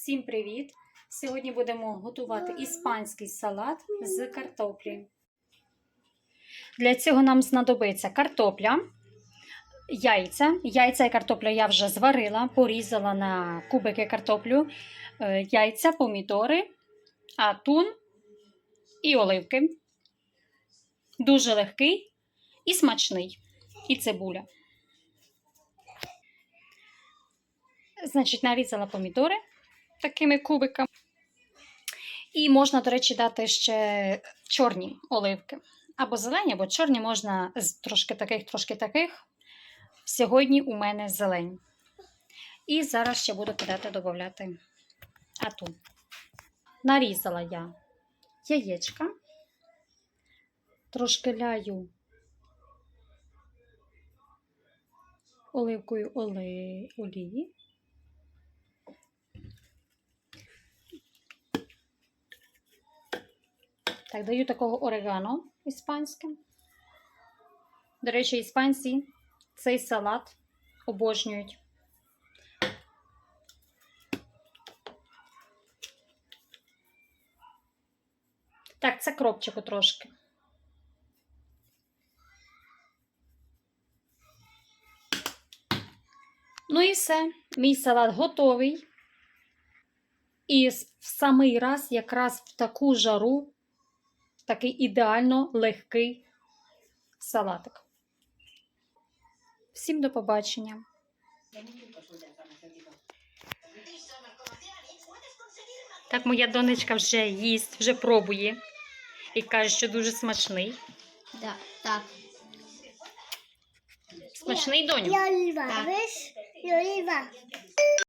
Всім привіт! Сьогодні будемо готувати іспанський салат з картоплі. Для цього нам знадобиться картопля, яйця. Яйця і картопля я вже зварила, порізала на кубики картоплю, е, яйця, помідори, атун і оливки. Дуже легкий і смачний. І цибуля. Значить, нарізала помідори такими кубиками. І можна, до речі, дати ще чорні оливки. Або зелені, або чорні можна з трошки таких, трошки таких. Сьогодні у мене зелені. І зараз ще буду кидати, додати атун. Нарізала я яєчка, трошки ляю оливкою оли... олії. Так, даю такого орегано іспанське. До речі, іспанці цей салат обожнюють. Так, це кропчику трошки. Ну і все. Мій салат готовий. І в самий раз, якраз в таку жару, такий ідеально легкий салатик. Всім до побачення! Так, моя донечка вже їсть, вже пробує і каже, що дуже смачний. Да, так. Смачний доню. Y oliva.